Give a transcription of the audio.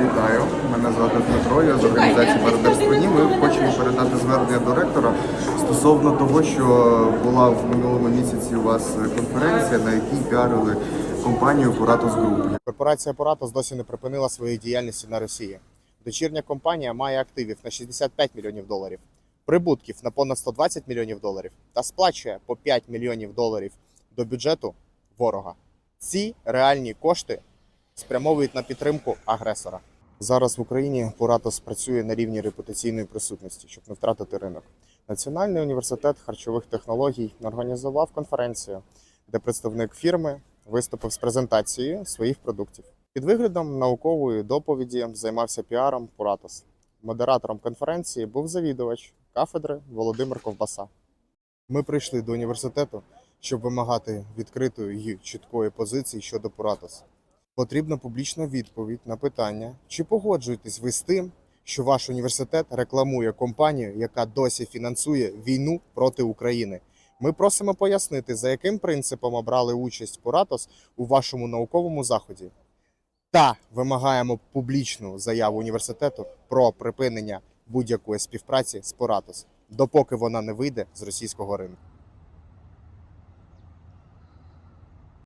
Вітаю, мене звати Дмитро, я з організації партнерство ні. Ми хочемо передати звернення до ректора стосовно того, що була в минулому місяці у вас конференція, на якій піарили компанію Puratos Group. Корпорація Пуратос досі не припинила своєї діяльності на Росії. Дочірня компанія має активів на 65 мільйонів доларів, прибутків на понад 120 мільйонів доларів та сплачує по 5 мільйонів доларів до бюджету ворога. Ці реальні кошти спрямовують на підтримку агресора. Зараз в Україні Пуратос працює на рівні репутаційної присутності, щоб не втратити ринок. Національний університет харчових технологій організував конференцію, де представник фірми виступив з презентацією своїх продуктів. Під виглядом наукової доповіді займався піаром Пуратос. Модератором конференції був завідувач кафедри Володимир Ковбаса. Ми прийшли до університету, щоб вимагати відкритої і чіткої позиції щодо Пуратос. Потрібна публічна відповідь на питання, чи погоджуєтесь ви з тим, що ваш університет рекламує компанію, яка досі фінансує війну проти України. Ми просимо пояснити, за яким принципом обрали участь Пуратос у вашому науковому заході. Та вимагаємо публічну заяву університету про припинення будь-якої співпраці з Пуратос, допоки вона не вийде з російського ринку.